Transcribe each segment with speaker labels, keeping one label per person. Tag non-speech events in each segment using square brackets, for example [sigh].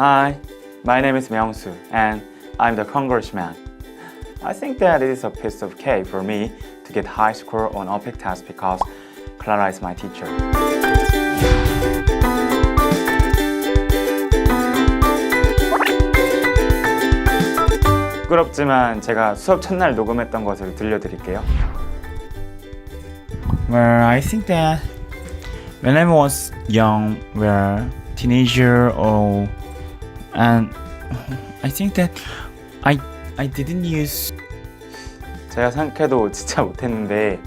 Speaker 1: Hi, my name is Myung-soo and I'm the congressman. I think that it is a piece of cake for me to get high score on OPIC test because Clara is my teacher. Well, I think that when I was young, well, teenager or and [laughs] I think that I I didn't use 제가 생각해도 진짜 못했는데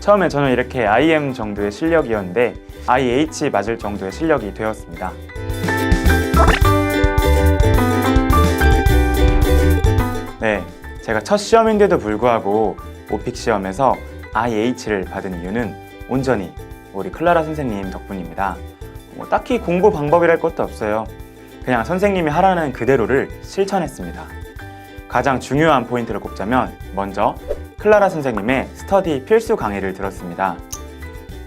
Speaker 1: 처음에 저는 이렇게 IM 정도의 실력이었는데 IH 맞을 정도의 실력이 되었습니다. 네, 제가 첫 시험인데도 불구하고 오픽 시험에서 IH를 받은 이유는 온전히 우리 클라라 선생님 덕분입니다. 뭐 딱히 공부 방법이랄 것도 없어요. 그냥 선생님이 하라는 그대로를 실천했습니다. 가장 중요한 포인트를 꼽자면 먼저 클라라 선생님의 스터디 필수 강의를 들었습니다.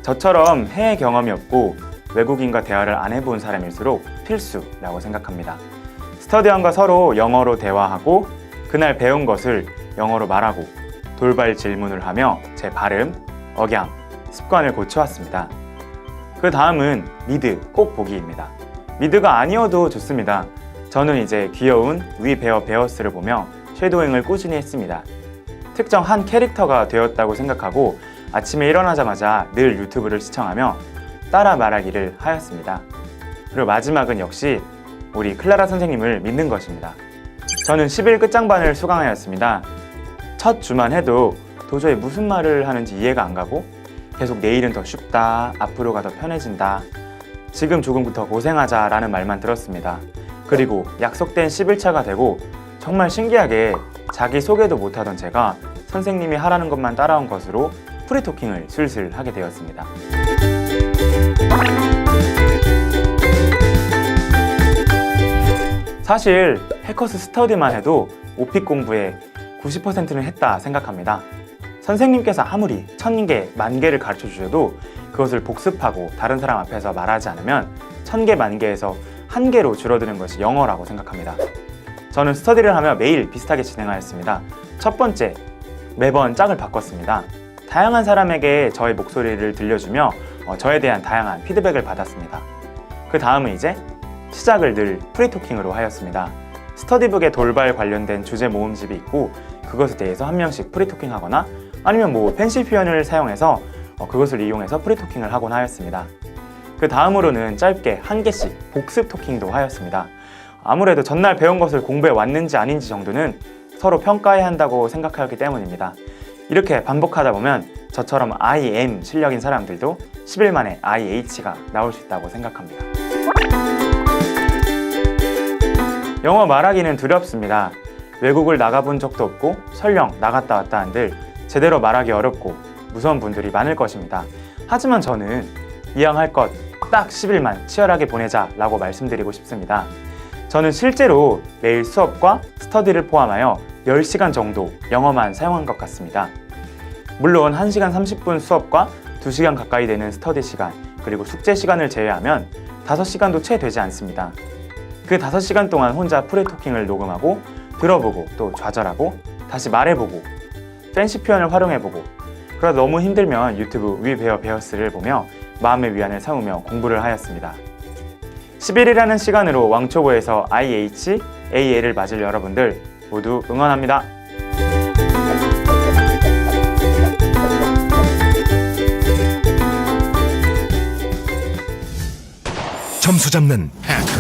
Speaker 1: 저처럼 해외 경험이 없고 외국인과 대화를 안 해본 사람일수록 필수라고 생각합니다. 스터디원과 서로 영어로 대화하고 그날 배운 것을 영어로 말하고 돌발 질문을 하며 제 발음, 억양, 습관을 고쳐왔습니다. 그 다음은 미드 꼭 보기입니다. 미드가 아니어도 좋습니다. 저는 이제 귀여운 위 베어 베어스를 보며 쉐도잉을 꾸준히 했습니다. 특정 한 캐릭터가 되었다고 생각하고 아침에 일어나자마자 늘 유튜브를 시청하며 따라 말하기를 하였습니다. 그리고 마지막은 역시 우리 클라라 선생님을 믿는 것입니다. 저는 10일 끝장반을 수강하였습니다. 첫 주만 해도 도저히 무슨 말을 하는지 이해가 안 가고 계속 내일은 더 쉽다, 앞으로가 더 편해진다, 지금 조금 더 고생하자라는 말만 들었습니다. 그리고 약속된 10일차가 되고 정말 신기하게 자기 소개도 못하던 제가 선생님이 하라는 것만 따라온 것으로 프리토킹을 슬슬 하게 되었습니다. 사실 해커스 스터디만 해도 오픽 공부에 90%는 했다 생각합니다. 선생님께서 아무리 천 개, 만 개를 가르쳐 주셔도 그것을 복습하고 다른 사람 앞에서 말하지 않으면 천 개, 만 개에서 한 개로 줄어드는 것이 영어라고 생각합니다. 저는 스터디를 하며 매일 비슷하게 진행하였습니다. 첫 번째, 매번 짝을 바꿨습니다. 다양한 사람에게 저의 목소리를 들려주며 어, 저에 대한 다양한 피드백을 받았습니다. 그 다음은 이제 시작을 늘 프리토킹으로 하였습니다. 스터디북에 돌발 관련된 주제 모음집이 있고 그것에 대해서 한 명씩 프리토킹 하거나 아니면 뭐 펜실 표현을 사용해서 어, 그것을 이용해서 프리토킹을 하곤 하였습니다. 그 다음으로는 짧게 한 개씩 복습 토킹도 하였습니다. 아무래도 전날 배운 것을 공부해 왔는지 아닌지 정도는 서로 평가해야 한다고 생각하였기 때문입니다. 이렇게 반복하다 보면 저처럼 IM 실력인 사람들도 10일 만에 IH가 나올 수 있다고 생각합니다. 영어 말하기는 두렵습니다. 외국을 나가본 적도 없고 설령 나갔다 왔다 한들 제대로 말하기 어렵고 무서운 분들이 많을 것입니다. 하지만 저는 이왕 할 것 딱 10일만 치열하게 보내자 라고 말씀드리고 싶습니다. 저는 실제로 매일 수업과 스터디를 포함하여 10시간 정도 영어만 사용한 것 같습니다. 물론 1시간 30분 수업과 2시간 가까이 되는 스터디 시간, 그리고 숙제 시간을 제외하면 5시간도 채 되지 않습니다. 그 5시간 동안 혼자 프리토킹을 녹음하고 들어보고 또 좌절하고 다시 말해보고 팬시 표현을 활용해보고 그러다 너무 힘들면 유튜브 위 베어 베어스를 보며 마음의 위안을 삼으며 공부를 하였습니다. 11이라는 시간으로 왕초보에서 IH, AL을 맞을 여러분들 모두 응원합니다.
Speaker 2: 점수 잡는 Hackers.